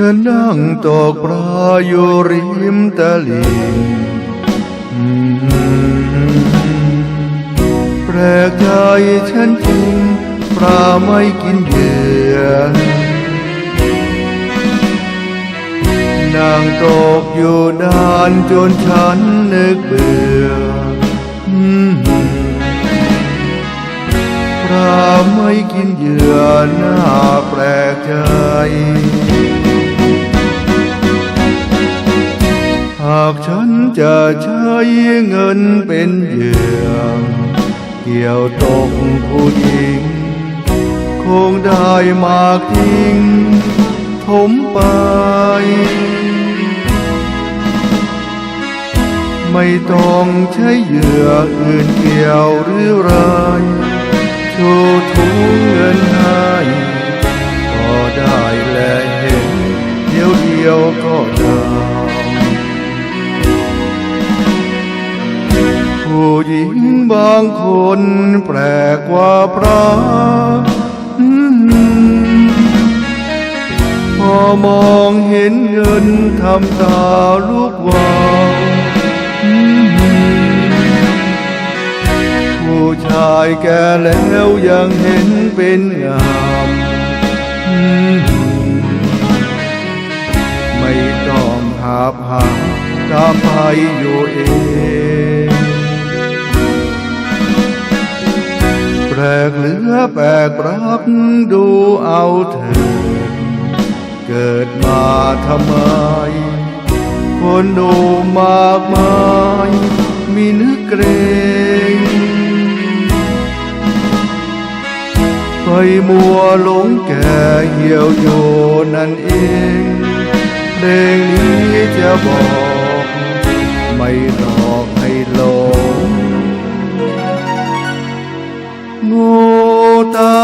ฉันนั่งตกปลาอยู่ริมตลิ่งแปลกใจฉันจริงปลาไม่กินเหยื่อนางตกอยู่นานจนฉันนึกเบื่อปลาไม่กินเหยื่อหน่าากฉันจะใช้เงินเป็นเหยื่อเกี่ยวตกผู้หญิง คงได้มากทิ้งถมไป ไม่ต้องใช้เหยื่ออื่นเกี่ยวหรือไรชูทูเงิน บางคนแปลกกว่าพระพอมองเห็นเงินทำตาลุกวาวผู้ชายแก่แล้วยังเห็นเป็นงามอืมไม่ต้องหาบหาตามไปอยู่เอง เอาเถิดเกิดมาทำไม คนดูมากมาย มีนึกเกรงไปมัวหลงแก่เหี่ยวโยนั่นเองเพลงนี้จะบอก ไม่หลอกให้หลงโง่ตา